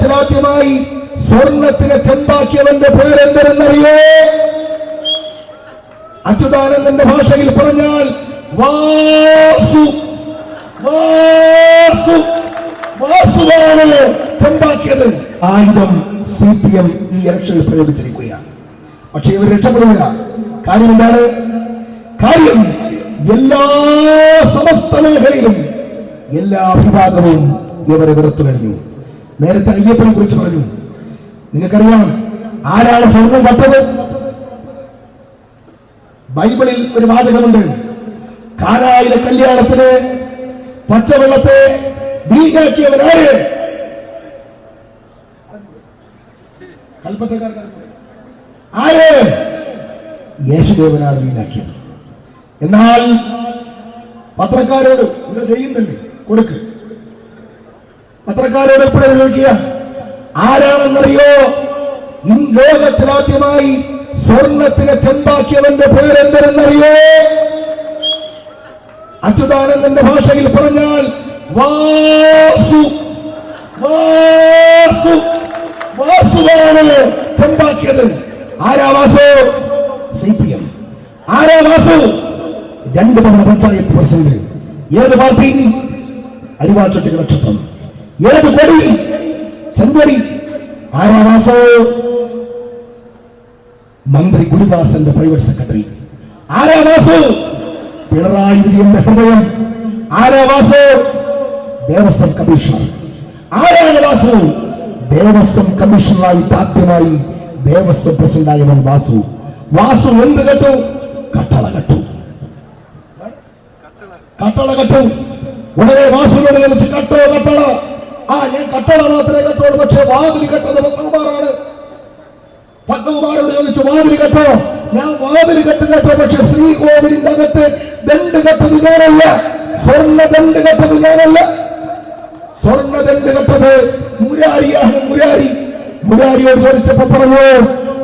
ലോകത്തിലാദ്യമായി സ്വർണത്തിനെ ചെമ്പാക്കിയവന്റെ പേരെന്തരെന്നറിയോ അച്യുതാനന്ദന്റെ ഭാഷയിൽ പറഞ്ഞാൽ വാസു. വാസു. വാസുവാണ് ചെമ്പാക്കിയത്. ആയുധം സി പി എം ഈ ഇലക്ഷനിൽ പ്രയോഗിച്ചിരിക്കുകയാണ്. പക്ഷേ ഇവർ രക്ഷപ്പെടില്ല കാര്യം എന്താണ്? കാര്യം എല്ലാ സമസ്ത മേഖലയിലും എല്ലാ വിഭാഗവും ഇവരെ വെറുത്തു കഴിഞ്ഞു. നേരത്തെ അയ്യപ്പനെ കുറിച്ച് പറഞ്ഞു. നിങ്ങൾക്കറിയാം ആരാണ് സ്വർണം കട്ടത് ബൈബിളിൽ ഒരു വാചകമുണ്ട്. കാനായിലെ കല്യാണത്തിന് പച്ചവെള്ളത്തെ കൽപ്പറ്റക്കാർക്ക് ആര്? യേശുദേവനാണ് വീണാക്കിയത്. എന്നാൽ പത്രക്കാരോട് നിങ്ങൾ ചെയ്യുന്നില്ലേ കൊടുക്ക്. പത്രക്കാരോട് എപ്പോഴും ചോദിക്കുക ആരാണെന്നറിയോ? ഈ ലോകത്തിലാദ്യമായി സ്വർണത്തിനെ ചെമ്പാക്കിയവന്റെ പേരെന്തരെന്നറിയോ അച്യുതാനന്ദന്റെ ഭാഷയിൽ പറഞ്ഞാൽ വാസു. വാസു. വാസുവാണ് ചെമ്പാക്കിയത് ആരാ വാസു? C P M. ആരാ വാസു? രണ്ട് തവണ പഞ്ചായത്ത് പ്രസിഡന്റ്. ഏത് പാർട്ടി അരിവാച്ചട്ടി നക്ഷത്രം. ഏത് കൊടി ചെങ്കൊടി ആരാ വാസു? മന്ത്രി ഗുരുദാസന്റെ പ്രൈവറ്റ് സെക്രട്ടറി. ആരാ വാസു? പിണറായി വിജയന്റെ ഹൃദയം. ആരാ വാസു? ദേവസ്വം കമ്മീഷണർ. ആരാണ് വാസു? ദേവസ്വം കമ്മീഷണറായിട്ട് ആദ്യമായി ദേവസ്വം പ്രസിഡന്റായവൻ വാസു. വാസു എന്ത് കെട്ടു? കട്ടള കെട്ടു. കട്ടള കെട്ടു. ഉടനെ വാസുവിനോട് കട്ടോ കട്ടള? ആ ഞാൻ കട്ടള മാത്രമേ കട്ടോളൂ പക്ഷെ വാതിൽ കെട്ടത് പത്മകുമാറാണ് പത്മകുമാരോട് ചോദിച്ചു വാതിൽ കെട്ടോ? ഞാൻ വാതിൽ കെട്ട് കേട്ടോ പക്ഷെ ശ്രീകോവിലിന്റെ അകത്ത് ദണ്ട് കെട്ടത് ഞാനല്ല. സ്വർണ ദണ്ട് കെട്ടത് ഞാനല്ല. സ്വർണ ദണ്ട് കെട്ടത് മുരാരിയാണ് മുരാരി. മുരാരിയോട് ചോദിച്ചപ്പോ പറഞ്ഞു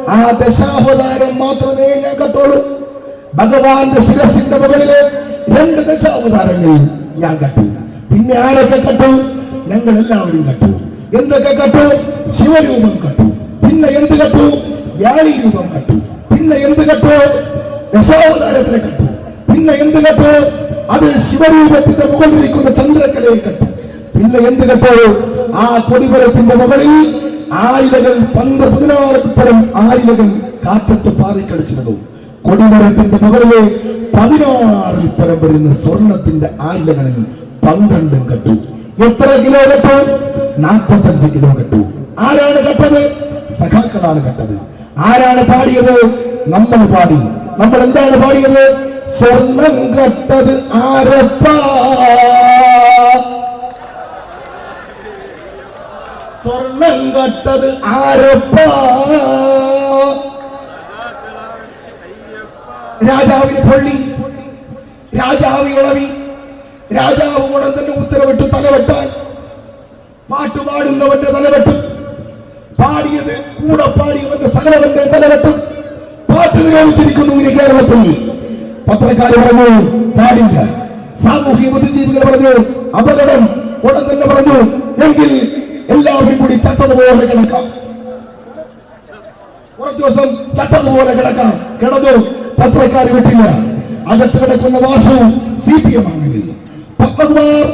ആ ദശാവതാരം മാത്രമേ ഞാൻ കെട്ടോളൂ. ഭഗവാന്റെ ശിരസിന്റെ മുകളിൽ രണ്ട് ദശാവതാരങ്ങൾ ഞാൻ കണ്ടു പിന്നെ ആരൊക്കെ കണ്ടു ഞങ്ങൾ എല്ലാവരും കണ്ടു. എന്തൊക്കെ കണ്ടു? ശിവരൂപം കണ്ടു. പിന്നെ എന്ത് കണ്ടു? വ്യാളി രൂപം കണ്ടു. പിന്നെ എന്ത് കണ്ടു? ദശാവതാരത്തിനെ കണ്ടു. പിന്നെ എന്ത് കണ്ടു? അത് ശിവരൂപത്തിന്റെ മുകളിലിരിക്കുന്ന ചന്ദ്രക്കലയെ കണ്ടു. പിന്നെ എന്ത് കണ്ടു? ആ കൊടിമരത്തിന്റെ മുകളിൽ ആയിരകൾ പന്ത്ര പരം ആയിരകൾ കാറ്റത്ത് പാറിക്കളിച്ചിരുന്നു കൊടിമരത്തിന്റെ മുകളിലെ പതിനാറിൽ പരം വരുന്ന സ്വർണത്തിന്റെ ആയിരങ്ങളിൽ പന്ത്രണ്ടും കെട്ടു എത്ര കിലോ കെട്ടു? നാൽപ്പത്തഞ്ച് കിലോ കെട്ടു. ആരാണ് കെട്ടത്? സഖാക്കളാണ് കെട്ടത്. ആരാണ് പാടിയത്? നമ്മൾ പാടി. നമ്മൾ എന്താണ് പാടിയത്? സ്വർണം കെട്ടത് ആരപ്പ? സ്വർണം കെട്ടത് ആരപ്പ? രാജാവിന് പള്ളി. രാജാവ് ഇളവി രാജാവ് തലവെട്ടാൻ പാട്ടുപാടുന്നവന്റെ തലവെട്ടും. പാടിയത് കൂടെ പാടിയവന്റെ സകലവന്റെ തലവെട്ടും. പാട്ട് നിരോധിച്ചിരിക്കുന്നു ഇനി കേരളത്തിൽ. പത്രക്കാർ പറഞ്ഞു പാടില്ല. സാമൂഹിക ബുദ്ധിജീവികൾ പറഞ്ഞു അപകടം ഉടൻ തന്നെ പറഞ്ഞു. എങ്കിൽ എല്ലാവരും കൂടി ചത്തതുപോലെ കിടക്കാം. കുറച്ച് ദിവസം ചട്ടതുപോലെ കിടക്കാം. കിടന്നു പത്രക്കാർ വിട്ടില്ല. അകത്ത് കിടക്കുന്ന വാസു സി പി എം ആണെങ്കിൽ. പത്മകുമാർ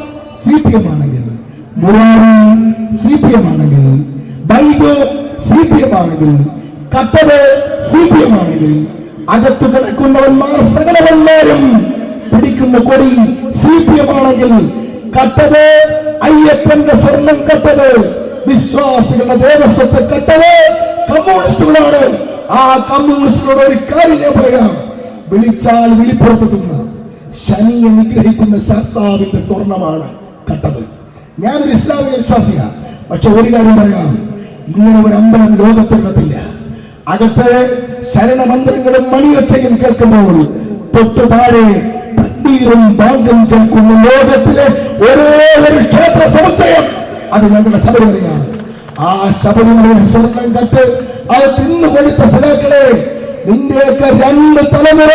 സി പി എം ആണെങ്കിൽ. മുരാരി സി പി എം ആണെങ്കിൽ ബൈബ് സി പി എം ആണെങ്കിൽ കട്ടത് സി പി എം ആണെങ്കിൽ അകത്ത് കിടക്കുന്നവന്മാർ സകലവന്മാരും പിടിക്കുന്ന കൊടി സി പി എം ആണെങ്കിൽ കട്ടത് അയ്യപ്പന്റെ സ്വർണം കട്ടത് വിശ്വാസികളുടെ ദേവസ്വത്തെ കട്ടത് കമ്മ്യൂണിസ്റ്റുകളാണ്. ആ കമ്മ്യൂണിസ്റ്റുകളോട് ഒരു കാര്യം ഞാൻ പറയാം. വിളിച്ചാൽ വിളിപ്പുറത്തെത്തുന്ന ശനിയെ നിഗ്രഹിക്കുന്ന ശാസ്താവിന്റെ സ്വർണമാണ് കട്ടത് ഞാനൊരു ഇസ്ലാമിക വിശ്വാസിയാണ്. പക്ഷെ ഒരു കാര്യം പറയാം. ഇങ്ങനെ ഒരു അമ്പലം ലോകത്തിനകത്തില്ല അകത്ത് ശരണമന്ത്രങ്ങളും മണിയൊച്ചയും കേൾക്കുമ്പോൾ തൊട്ടു താഴെ തണ്ണീരും ഭാഗ്യം കേൾക്കുന്ന ലോകത്തിലെ ഒരേ ഒരു ക്ഷേത്ര സമുച്ചയം. അത് ഞങ്ങളുടെ ശബരിമലയാണ്. ആ ശബരിമലയിൽ സ്വർണം കട്ട് അത് തിന്നു കൊടുത്ത സലാക്കളെ നിന്റെയൊക്കെ രണ്ട് തലമുറ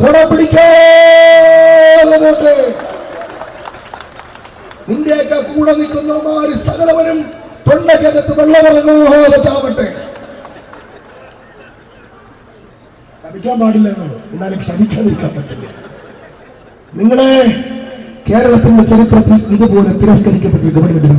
കുട പിടിക്കാതെ നിന്റെയൊക്കെ കൂടെ നിൽക്കുന്നമാര് സകലവരും തൊണ്ടക്കകത്ത് വെള്ളമറങ്ങാവട്ടെ ചാവട്ടെ ശമിക്കാൻ പാടില്ല എന്നാണ് എന്നാലും ശമിക്കാതിരിക്കാൻ പറ്റില്ല. നിങ്ങളെ കേരളത്തിന്റെ ചരിത്രത്തിൽ ഇതുപോലെ തിരസ്കരിക്കപ്പെട്ട ഗവൺമെന്റ്